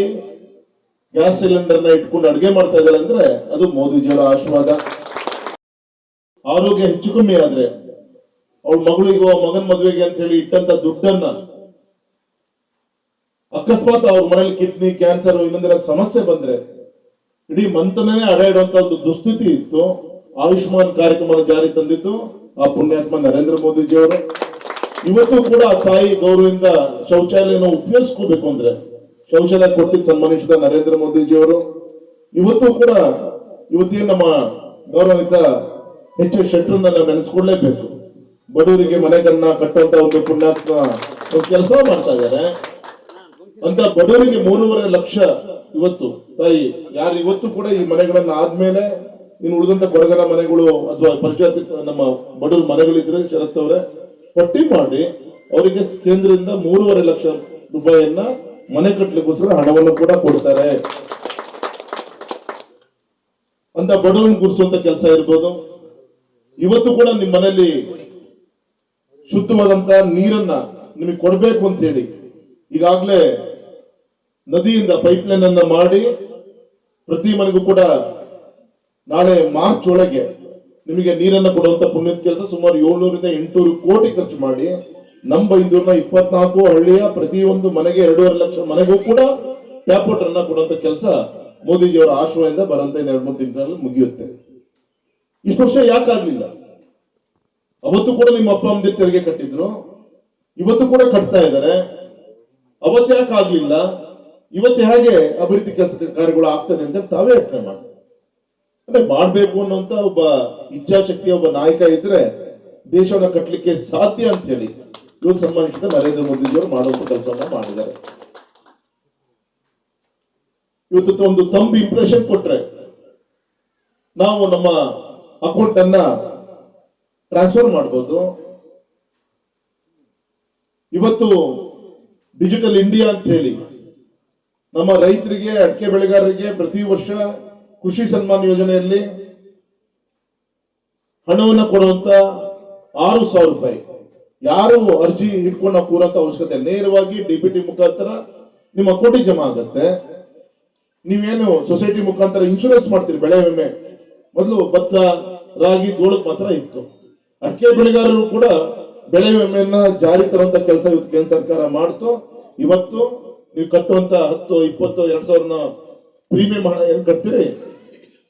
ಗ್ಯಾಸ್ ಸಿಲಿಂಡರ್ನ ಇಟ್ಕೊಂಡು ಅಡಿಗೆ ಮಾಡ್ತಾ ಇದ್ದಾರೆ ಅಂದ್ರೆ ಅದು ಮೋದಿಜಿಯವರ ಆಶೀರ್ವಾದ. ಆರೋಗ್ಯ ಹೆಚ್ಚು ಕಮ್ಮಿ ಆದ್ರೆ ಅವಳ ಮಗಳಿಗೋ ಮಗನ್ ಮದುವೆಗೆ ಅಂತ ಹೇಳಿ ಇಟ್ಟಂತ ದುಡ್ಡನ್ನ ಅಕಸ್ಮಾತ್ ಅವ್ರ ಮನೇಲಿ ಕಿಡ್ನಿ, ಕ್ಯಾನ್ಸರ್ ಇನ್ನೊಂದಿನ ಸಮಸ್ಯೆ ಬಂದ್ರೆ ಇಡೀ ಮಂತನೇ ಅಡೆಯಡುವಂತ ಒಂದು ದುಸ್ಥಿತಿ ಇತ್ತು. ಆಯುಷ್ಮಾನ್ ಕಾರ್ಯಕ್ರಮ ಜಾರಿ ತಂದಿತ್ತು ಆ ಪುಣ್ಯಾತ್ಮ ನರೇಂದ್ರ ಮೋದಿಜಿಯವರು. ಇವತ್ತು ಕೂಡ ತಾಯಿ ಗೌರವದಿಂದ ಶೌಚಾಲಯನ ಉಪಯೋಗಿಸ್ಕೋಬೇಕು ಅಂದ್ರೆ ಶೌಚಾಲಯ ಕೊಟ್ಟಿದ್ದು ಸನ್ಮಾನಿಸಿದ ನರೇಂದ್ರ ಮೋದಿಜಿಯವರು, ಇವತ್ತು ಕೂಡ ಇವತ್ತೇ ನಮ್ಮ ಗೌರವಿತ ಎಚ್ ಎಸ್ ನಾವು ನೆನೆಸ್ಕೊಳ್ಳೇಬೇಕು ಬಡವರಿಗೆ ಮನೆಗಳನ್ನ ಕಟ್ಟುವಂತ ಒಂದು ಪುಣ್ಯಾತ್ಮ ಕೆಲಸ ಮಾಡ್ತಾ ಇದ್ದಾರೆ. ಅಂತ ಬಡವರಿಗೆ ಮೂರುವರೆ ಲಕ್ಷ ಇವತ್ತು. ತಾಯಿ, ಯಾರು ಇವತ್ತು ಕೂಡ ಈ ಮನೆಗಳನ್ನ ಆದ್ಮೇಲೆ ಇನ್ನು ಉಳಿದಂತ ಕೊರಗನ ಮನೆಗಳು ಅಥವಾ ಪರಿಚಯ ನಮ್ಮ ಬಡವರ ಮನೆಗಳಿದ್ರೆ ಶರತ್ ಅವರೇ, ಪಟ್ಟಿ ಮಾಡಿ ಅವರಿಗೆ ಕೇಂದ್ರದಿಂದ ಮೂರುವರೆ ಲಕ್ಷ ರೂಪಾಯಿಯನ್ನ ಮನೆ ಕಟ್ಟಲಿಕ್ಕೋಸ್ಕರ ಹಣವನ್ನು ಕೂಡ ಕೊಡ್ತಾರೆ. ಅಂತ ಬಡವನ್ ಗುಡಿಸುವಂತ ಕೆಲಸ ಇರ್ಬೋದು. ಇವತ್ತು ಕೂಡ ನಿಮ್ಮ ಮನೆಯಲ್ಲಿ ಶುದ್ಧವಾದಂತ ನೀರನ್ನ ನಿಮಗೆ ಕೊಡಬೇಕು ಅಂತ ಹೇಳಿ ಈಗಾಗಲೇ ನದಿಯಿಂದ ಪೈಪ್ ಲೈನ್ ಅನ್ನ ಮಾಡಿ ಪ್ರತಿ ಮನೆಗೂ ಕೂಡ ನಾಳೆ ಮಾರ್ಚ್ ಒಳಗೆ ನಿಮಗೆ ನೀರನ್ನ ಕೊಡುವಂತ ಪುಣ್ಯದ ಕೆಲಸ ಸುಮಾರು ಏಳ್ನೂರಿಂದ ಎಂಟುನೂರು ಕೋಟಿ ಖರ್ಚು ಮಾಡಿ ನಮ್ಮ ಬೈಂದೂರಿನ ಇಪ್ಪತ್ನಾಲ್ಕು ಹಳ್ಳಿಯ ಪ್ರತಿಯೊಂದು ಮನೆಗೆ ಎರಡೂವರೆ ಲಕ್ಷ ಮನೆಗೂ ಕೂಡ ಟ್ಯಾಪ್ವಾಟರ್ ಅನ್ನ ಕೊಡುವಂತ ಕೆಲಸ ಮೋದಿಜಿಯವರ ಆಶ್ರಯದಿಂದ ಬರಂತ ಎರಡು ಮೂರು ತಿಂಗಳಲ್ಲಿ ಮುಗಿಯುತ್ತೆ. ಇಷ್ಟು ವರ್ಷ ಯಾಕಾಗ್ಲಿಲ್ಲ ಅವತ್ತು ಕೂಡ ನಿಮ್ಮ ಅಪ್ಪ ಅಮ್ಮದಿ ತೆರಿಗೆ ಕಟ್ಟಿದ್ರು. ಇವತ್ತು ಕೂಡ ಕಟ್ತಾ ಇದ್ದಾರೆ. ಅವತ್ತು ಯಾಕೆ ಆಗ್ಲಿಲ್ಲ? ಇವತ್ತು ಹೇಗೆ ಅಭಿವೃದ್ಧಿ ಕೆಲಸ ಕಾರ್ಯಗಳು ಆಗ್ತದೆ ಅಂತ ತಾವೇ ಯೋಚನೆ ಮಾಡಿ. ಅಂದ್ರೆ ಮಾಡ್ಬೇಕು ಅನ್ನೋಂತ ಒಬ್ಬ ಇಚ್ಛಾಶಕ್ತಿ ಒಬ್ಬ ನಾಯಕ ಇದ್ರೆ ದೇಶವನ್ನ ಕಟ್ಟಲಿಕ್ಕೆ ಸಾಧ್ಯ ಅಂತ ಹೇಳಿ ಇವತ್ತು ಸಂಬಂಧಿಸಿದ ನರೇಂದ್ರ ಮೋದಿಜಿಯವರು ಮಾಡುವಂತ ಕೆಲಸವನ್ನ ಮಾಡಿದ್ದಾರೆ. ಇವತ್ತು ಒಂದು ತಂಬ್ ಇಂಪ್ರೆಷನ್ ಕೊಟ್ರೆ ನಾವು ನಮ್ಮ ಅಕೌಂಟ್ ಅನ್ನ ಟ್ರಾನ್ಸ್ಫರ್ ಮಾಡ್ಬೋದು. ಇವತ್ತು ಡಿಜಿಟಲ್ ಇಂಡಿಯಾ ಅಂತ ಹೇಳಿ ನಮ್ಮ ರೈತರಿಗೆ, ಅಡಿಕೆ ಬೆಳೆಗಾರರಿಗೆ ಪ್ರತಿ ವರ್ಷ ಕೃಷಿ ಸನ್ಮಾನ್ ಯೋಜನೆಯಲ್ಲಿ ಹಣವನ್ನು ಕೊಡುವಂತ ಆರು ಸಾವಿರ ರೂಪಾಯಿ. ಯಾರು ಅರ್ಜಿ ಇಟ್ಕೊಂಡ ನಾವು ಕೂರಂತ ಅವಶ್ಯಕತೆ. ನೇರವಾಗಿ ಡಿಪಿಟಿ ಮುಖಾಂತರ ನಿಮ್ಮ ಕೋಟಿ ಜಮಾ ಆಗತ್ತೆ. ನೀವೇನು ಸೊಸೈಟಿ ಮುಖಾಂತರ ಇನ್ಶೂರೆನ್ಸ್ ಮಾಡ್ತೀರಿ ಬೆಳೆ ವಿಮೆ? ಮೊದಲು ಭತ್ತ, ರಾಗಿ ಜೋಳಕ್ಕೆ ಮಾತ್ರ ಇತ್ತು. ಅಡಿಕೆ ಬೆಳೆಗಾರರು ಕೂಡ ಬೆಳೆ ವಿಮೆಯನ್ನ ಜಾರಿ ತರುವಂತ ಕೆಲಸ ಇವತ್ತು ಕೇಂದ್ರ ಸರ್ಕಾರ ಮಾಡ್ತು. ಇವತ್ತು ನೀವು ಕಟ್ಟುವಂತ ಹತ್ತು, ಇಪ್ಪತ್ತು, ಎರಡ್ ಸಾವಿರನ ಪ್ರೀಮಿಯಂ ಹಣ ಏನ್ ಕಟ್ತೀರಿ?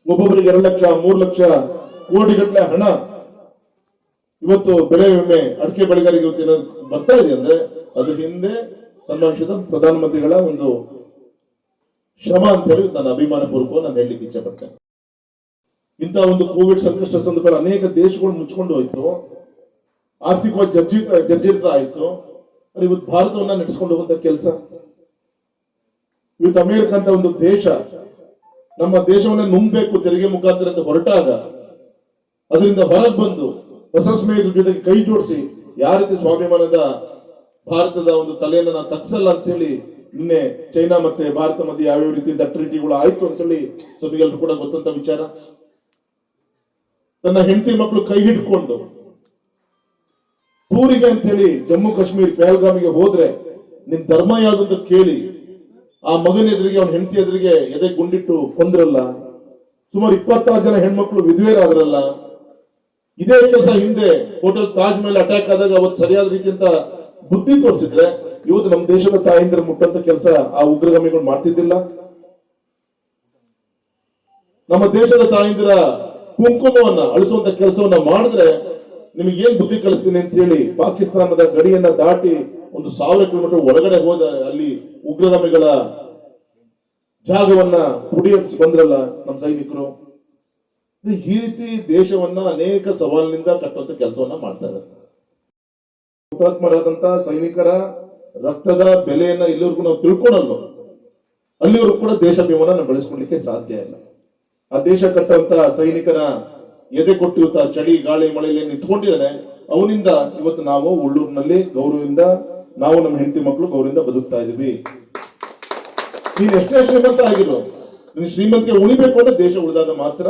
ಒಬ್ಬೊಬ್ಬರಿಗೆ ಎರಡು ಲಕ್ಷ, ಮೂರು ಲಕ್ಷ ಕೋಟಿಗಟ್ಟಲೆ ಹಣ ಇವತ್ತು ಬೆಳೆ ವಿಮೆ, ಅಡಿಕೆ ಬೆಳೆಗಾರಿಗೆ ಇವತ್ತು ಏನಾದ್ರು ಬರ್ತಾ ಇದೆ ಅಂದ್ರೆ ಅದ್ರ ಹಿಂದೆ ಸನ್ಮಾನಿಸಿದ ಪ್ರಧಾನಮಂತ್ರಿಗಳ ಒಂದು ಶ್ರಮ ಅಂತ ಹೇಳಿ ನನ್ನ ಅಭಿಮಾನ ಪೂರ್ವಕ ನಾನು ಹೇಳಲಿಕ್ಕೆ ಇಚ್ಛೆ ಪಡ್ತೇನೆ. ಇಂತಹ ಒಂದು ಕೋವಿಡ್ ಸಂಕಷ್ಟ ಸಂದರ್ಭದಲ್ಲಿ ಅನೇಕ ದೇಶಗಳು ಮುಚ್ಕೊಂಡು ಹೋಯ್ತು. ಆರ್ಥಿಕವಾಗಿ ಜರ್ಜಿತ ಜರ್ಜಿತ ಆಯ್ತು. ಇವತ್ತು ಭಾರತವನ್ನ ನಡೆಸ್ಕೊಂಡು ಹೋಗುವಂತ ಕೆಲಸ. ಇವತ್ತು ಅಮೆರಿಕ ಅಂತ ಒಂದು ದೇಶ, ನಮ್ಮ ದೇಶವನ್ನ ನುಂಗ್ಬೇಕು ತೆರಿಗೆ ಮುಖಾಂತರ ಅಂತ ಹೊರಟಾಗ, ಅದರಿಂದ ಹೊರಗೆ ಬಂದು ಹೊಸ ಸ್ನೇಹಿತರ ಜೊತೆಗೆ ಕೈ ಜೋಡಿಸಿ, ಯಾವ ರೀತಿ ಸ್ವಾಭಿಮಾನದ ಭಾರತದ ಒಂದು ತಲೆಯನ್ನ ನಾನು ತಗ್ಸಲ್ಲ ಅಂತ ಹೇಳಿ ನಿನ್ನೆ ಚೈನಾ ಮತ್ತೆ ಭಾರತ ಮಧ್ಯೆ ಯಾವ್ಯಾವ ರೀತಿಯಿಂದ ಟ್ರೀಟಿಗಳು ಆಯ್ತು ಅಂತ ಹೇಳಿ ಕೂಡ ಗೊತ್ತಂತ ವಿಚಾರ. ತನ್ನ ಹೆಂಡತಿ ಮಕ್ಕಳು ಕೈ ಹಿಡ್ಕೊಂಡು ಟೂರಿಗೆ ಅಂತ ಹೇಳಿ ಜಮ್ಮು ಕಾಶ್ಮೀರ್ ಪೆಹಲ್ಗಾಮಿಗೆ ಹೋದ್ರೆ ನಿನ್ ಧರ್ಮ ಯಾವ್ದು ಅಂತ ಕೇಳಿ ಆ ಮಗನ ಎದುರಿಗೆ, ಅವನ ಹೆಂಡತಿ ಎದುರಿಗೆ ಎದೆ ಗುಂಡಿಟ್ಟು ಕೊಂದ್ರಲ್ಲ, ಸುಮಾರು ಇಪ್ಪತ್ತಾರು ಜನ ಹೆಣ್ಮಕ್ಳು ವಿಧವೆಯರಾದ್ರಲ್ಲ ಇದೇ ಕೆಲಸ ಹಿಂದೆ ಹೋಟೆಲ್ ತಾಜ್ ಮೇಲೆ ಅಟ್ಯಾಕ್ ಆದಾಗ ಅವತ್ತು ಸರಿಯಾದ ರೀತಿಯಂತ ಬುದ್ಧಿ ತೋರಿಸಿದ್ರೆ, ಇವತ್ತು ನಮ್ಮ ದೇಶದ ತಾಯಿಂದ್ರ ಮುಟ್ಟಂತ ಕೆಲಸ ಆ ಉಗ್ರಗಾಮಿಗಳು ಮಾಡ್ತಿದ್ದಿಲ್ಲ. ನಮ್ಮ ದೇಶದ ತಾಯಿಂದ್ರ ಕುಂಕುಮವನ್ನ ಅಳಿಸುವಂತ ಕೆಲಸವನ್ನ ಮಾಡಿದ್ರೆ ನಿಮಗೆ ಏನ್ ಬುದ್ಧಿ ಕಲಿಸ್ತೀನಿ ಅಂತ ಹೇಳಿ ಪಾಕಿಸ್ತಾನದ ಗಡಿಯನ್ನ ದಾಟಿ ಒಂದು ಸಾವಿರ ಕಿಲೋಮೀಟರ್ ಒಳಗಡೆ ಹೋದ ಅಲ್ಲಿ ಉಗ್ರಗಾಮಿಗಳ ಜಾಗವನ್ನ ಕುಡಿಯಕ್ಕೆ ಬಂದ್ರಲ್ಲ ನಮ್ಮ ಸೈನಿಕರು. ಈ ರೀತಿ ದೇಶವನ್ನ ಅನೇಕ ಸವಾಲಿನಿಂದ ಕಟ್ಟುವಂತ ಕೆಲಸವನ್ನ ಮಾಡ್ತಾರೆ. ಹುತಾತ್ಮರಾದಂತ ಸೈನಿಕರ ರಕ್ತದ ಬೆಲೆಯನ್ನ ಇಲ್ಲಿವರೆಗೂ ನಾವು ತಿಳ್ಕೊಳಲ್ಲ. ಅಲ್ಲಿವರೆಗೂ ಕೂಡ ದೇಶಾಭಿಮಾನ ಬೆಳೆಸ್ಕೊಳ್ಲಿಕ್ಕೆ ಸಾಧ್ಯ ಇಲ್ಲ. ಆ ದೇಶ ಕಟ್ಟುವಂತ ಸೈನಿಕನ ಎದೆ ಕೊಟ್ಟಿರುತ್ತ ಚಳಿ, ಗಾಳಿ, ಮಳೆಯಲ್ಲಿ ನಿಂತ್ಕೊಂಡಿದ್ದಾನೆ, ಅವನಿಂದ ಇವತ್ತು ನಾವು ಉಳ್ಳೂರಿನಲ್ಲಿ ಗೌರವದಿಂದ, ನಾವು ನಮ್ಮ ಹೆಂಡತಿ ಮಕ್ಕಳು ಗೌರವದಿಂದ ಬದುಕ್ತಾ ಇದೀವಿ ನೀನ್ ಎಷ್ಟೇ ಶ್ರೀಮಂತ ಆಗಿರೋ ನೀನ್ ಶ್ರೀಮಂತಿಗೆ ಉಳಿಬೇಕು ಅಂದ್ರೆ ದೇಶ ಉಳಿದಾಗ ಮಾತ್ರ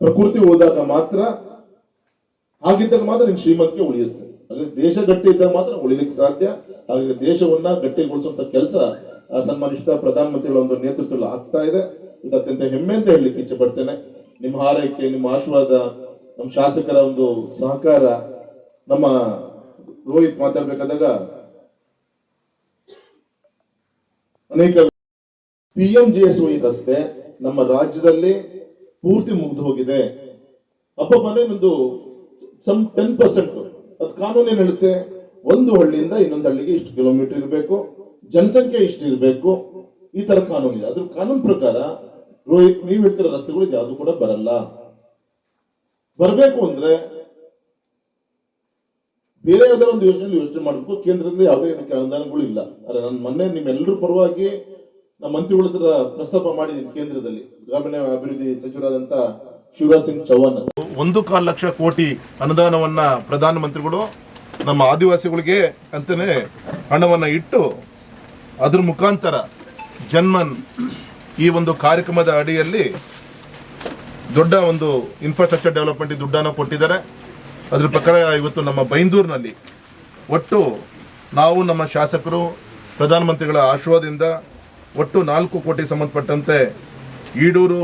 ಪ್ರಕೃತಿ ಹೋದಾಗ ಮಾತ್ರ ಆಗಿದ್ದಾಗ ಮಾತ್ರ ನಿನ್ ಶ್ರೀಮಂತಿಕೆ ಉಳಿಯುತ್ತೆ. ಅಂದ್ರೆ ದೇಶ ಗಟ್ಟಿ ಇದ್ದಾಗ ಮಾತ್ರ ಉಳಿಲಿಕ್ಕೆ ಸಾಧ್ಯ. ಹಾಗಾಗಿ ದೇಶವನ್ನ ಗಟ್ಟಿಗೊಳಿಸುವಂತ ಕೆಲಸ ಸನ್ಮಾನಿಸಿದ ಪ್ರಧಾನಮಂತ್ರಿಗಳ ಒಂದು ನೇತೃತ್ವದಲ್ಲಿ ಆಗ್ತಾ ಇದೆ. ಇದು ಅತ್ಯಂತ ಹೆಮ್ಮೆ ಅಂತ ಹೇಳಲಿಕ್ಕೆ ಇಚ್ಛೆ ಪಡ್ತೇನೆ. ನಿಮ್ಮ ಹಾರೈಕೆ, ನಿಮ್ಮ ಆಶೀರ್ವಾದ, ನಮ್ಮ ಶಾಸಕರ ಒಂದು ಸಹಕಾರ, ನಮ್ಮ ರೋಹಿತ್ ಮಾತಾಡ್ಬೇಕಾದಾಗ ಅನೇಕ P M G S Y ರಸ್ತೆ ನಮ್ಮ ರಾಜ್ಯದಲ್ಲಿ ಪೂರ್ತಿ ಮುಗಿದು ಹೋಗಿದೆ. ಹಬ್ಬ ಮನೆ ನಂದು ಸಮ್ ಟೆನ್ ಪರ್ಸೆಂಟ್ ಅದು ಕಾನೂನೇನು ಹೇಳುತ್ತೆ? ಒಂದು ಹಳ್ಳಿಯಿಂದ ಇನ್ನೊಂದು ಹಳ್ಳಿಗೆ ಇಷ್ಟು ಕಿಲೋಮೀಟರ್ ಇರಬೇಕು, ಜನಸಂಖ್ಯೆ ಇಷ್ಟು ಇರಬೇಕು. ಈ ತರ ಕಾನೂನು ಇದೆ. ಅದ್ರ ಕಾನೂನು ಪ್ರಕಾರ ರೋಹಿತ್, ನೀವು ಹೇಳ್ತಿರೋ ರಸ್ತೆಗಳು ಯಾವುದು ಕೂಡ ಬರಲ್ಲ. ಬರಬೇಕು ಅಂದ್ರೆ ಬೇರೆ ಯಾವ್ದಾರ ಒಂದು ಯೋಜನೆ ಯೋಚನೆ ಮಾಡಬೇಕು. ಕೇಂದ್ರದಿಂದ ಯಾವುದೇ ಇದಕ್ಕೆ ಅನುದಾನಗಳು ಇಲ್ಲ. ಅರೆ, ನಾನು ಮೊನ್ನೆ ನಿಮ್ಮೆಲ್ಲರ ಪರವಾಗಿ ನಮ್ಮ ಮಂತ್ರಿಗಳ ಪ್ರಸ್ತಾಪ ಮಾಡಿದ್ದೀನಿ ಕೇಂದ್ರದಲ್ಲಿ. ಗ್ರಾಮೀಣ ಅಭಿವೃದ್ಧಿ ಸಚಿವರಾದಂತ ಶಿವರಾಜ್ ಸಿಂಗ್ ಚೌಹಾಣ್. ಒಂದು ಕಾಲು ಲಕ್ಷ ಕೋಟಿ ಅನುದಾನವನ್ನ ಪ್ರಧಾನಮಂತ್ರಿಗಳು ನಮ್ಮ ಆದಿವಾಸಿಗಳಿಗೆ ಅಂತಾನೆ ಹಣವನ್ನ ಇಟ್ಟು ಅದ್ರ ಮುಖಾಂತರ ಜನ್ಮನ್ ಈ ಒಂದು ಕಾರ್ಯಕ್ರಮದ ಅಡಿಯಲ್ಲಿ ದೊಡ್ಡ ಒಂದು ಇನ್ಫ್ರಾಸ್ಟ್ರಕ್ಚರ್ ಡೆವಲಪ್ಮೆಂಟ್ ದುಡ್ಡನ್ನು ಕೊಟ್ಟಿದ್ದಾರೆ. ಅದ್ರ ಪ್ರಕಾರ ಇವತ್ತು ನಮ್ಮ ಬೈಂದೂರಿನಲ್ಲಿ ಒಟ್ಟು ನಾವು ನಮ್ಮ ಶಾಸಕರು, ಪ್ರಧಾನಮಂತ್ರಿಗಳ ಆಶೀರ್ವಾದದಿಂದ ಒಟ್ಟು ನಾಲ್ಕು ಕೋಟಿ ಸಂಬಂಧಪಟ್ಟಂತೆ ಈಡೂರು,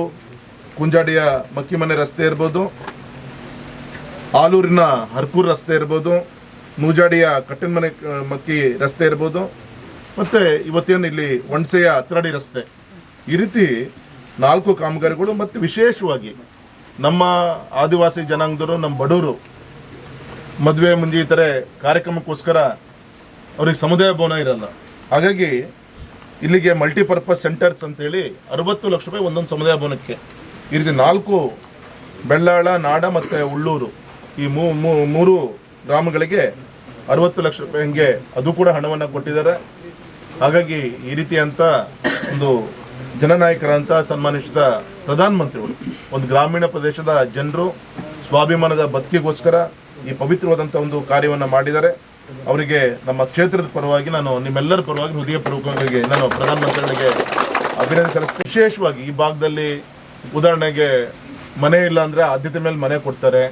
ಕುಂಜಾಡಿಯ ಮಕ್ಕಿಮನೆ ರಸ್ತೆ ಇರ್ಬೋದು, ಆಲೂರಿನ ಹರ್ಕೂರ್ ರಸ್ತೆ ಇರ್ಬೋದು, ನೂಜಾಡಿಯ ಕಟ್ಟಿನಮನೆ ಮನೆ ಮಕ್ಕಿ ರಸ್ತೆ ಇರ್ಬೋದು, ಮತ್ತು ಇವತ್ತೇನು ಇಲ್ಲಿ ಒಣಸೆಯ ಹತ್ರಡಿ ರಸ್ತೆ. ಈ ರೀತಿ ನಾಲ್ಕು ಕಾಮಗಾರಿಗಳು ಮತ್ತು ವಿಶೇಷವಾಗಿ ನಮ್ಮ ಆದಿವಾಸಿ ಜನಾಂಗದವರು, ನಮ್ಮ ಬಡವರು ಮದುವೆ ಮುಂಜಿ ಇತರೆ ಕಾರ್ಯಕ್ರಮಕ್ಕೋಸ್ಕರ ಅವ್ರಿಗೆ ಸಮುದಾಯ ಭವನ ಇರಲ್ಲ. ಹಾಗಾಗಿ ಇಲ್ಲಿಗೆ ಮಲ್ಟಿಪರ್ಪಸ್ ಸೆಂಟರ್ಸ್ ಅಂತೇಳಿ ಅರವತ್ತು ಲಕ್ಷ ರೂಪಾಯಿ ಒಂದೊಂದು ಸಮುದಾಯ ಭವನಕ್ಕೆ. ಈ ರೀತಿ ನಾಲ್ಕು ಬೆಳ್ಳಾಳ, ನಾಡ ಮತ್ತು ಉಳ್ಳೂರು ಈ ಮೂರು ಗ್ರಾಮಗಳಿಗೆ ಅರವತ್ತು ಲಕ್ಷ ರೂಪಾಯಿ ಹಂಗೆ ಅದು ಕೂಡ ಹಣವನ್ನು ಕೊಟ್ಟಿದ್ದಾರೆ. ಹಾಗಾಗಿ ಈ ರೀತಿ ಅಂತ ಒಂದು ಜನನಾಯಕರಂತ ಸನ್ಮಾನಿಸಿದ ಪ್ರಧಾನಮಂತ್ರಿಗಳು, ಒಂದು ಗ್ರಾಮೀಣ ಪ್ರದೇಶದ ಜನರು ಸ್ವಾಭಿಮಾನದ ಬದುಕಿಗೋಸ್ಕರ ಈ ಪವಿತ್ರವಾದಂಥ ಒಂದು ಕಾರ್ಯವನ್ನು ಮಾಡಿದ್ದಾರೆ. ಅವರಿಗೆ ನಮ್ಮ ಕ್ಷೇತ್ರದ ಪರವಾಗಿ ನಾನು ನಿಮ್ಮೆಲ್ಲರ ಪರವಾಗಿ ಹೃದಯಪೂರ್ವಕವಾಗಿ ನಾನು ಪ್ರಧಾನಮಂತ್ರಿಗಳಿಗೆ ಅಭಿನಂದನೆ ಸಲ್ಲಿಸ್ತೀನಿ. ವಿಶೇಷವಾಗಿ ಈ ಭಾಗದಲ್ಲಿ ಉದಾಹರಣೆಗೆ ಮನೆ ಇಲ್ಲ ಅಂದರೆ ಆದ್ಯತೆ ಮೇಲೆ ಮನೆ ಕೊಡ್ತಾರೆ.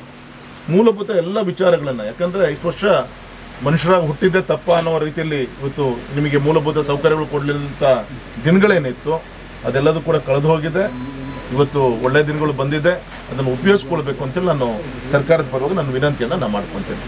ಮೂಲಭೂತ ಎಲ್ಲ ವಿಚಾರಗಳನ್ನು, ಯಾಕಂದರೆ ಇಷ್ಟು ವರ್ಷ ಮನುಷ್ಯರಾಗಿ ಹುಟ್ಟಿದ್ದೇ ತಪ್ಪ ಅನ್ನೋ ರೀತಿಯಲ್ಲಿ ಇವತ್ತು ನಿಮಗೆ ಮೂಲಭೂತ ಸೌಕರ್ಯಗಳು ಕೊಡಲಿಲ್ಲಂಥ ದಿನಗಳೇನಿತ್ತು, ಅದೆಲ್ಲದೂ ಕೂಡ ಕಳೆದು ಹೋಗಿದೆ. ಇವತ್ತು ಒಳ್ಳೆಯ ದಿನಗಳು ಬಂದಿದೆ. ಅದನ್ನು ಉಪಯೋಗಿಸ್ಕೊಳ್ಬೇಕು ಅಂತೇಳಿ ನಾನು ಸರ್ಕಾರದ ಪರವಾಗಿ ನನ್ನ ವಿನಂತಿಯನ್ನು ನಾನು ಮಾಡ್ಕೊತೇನೆ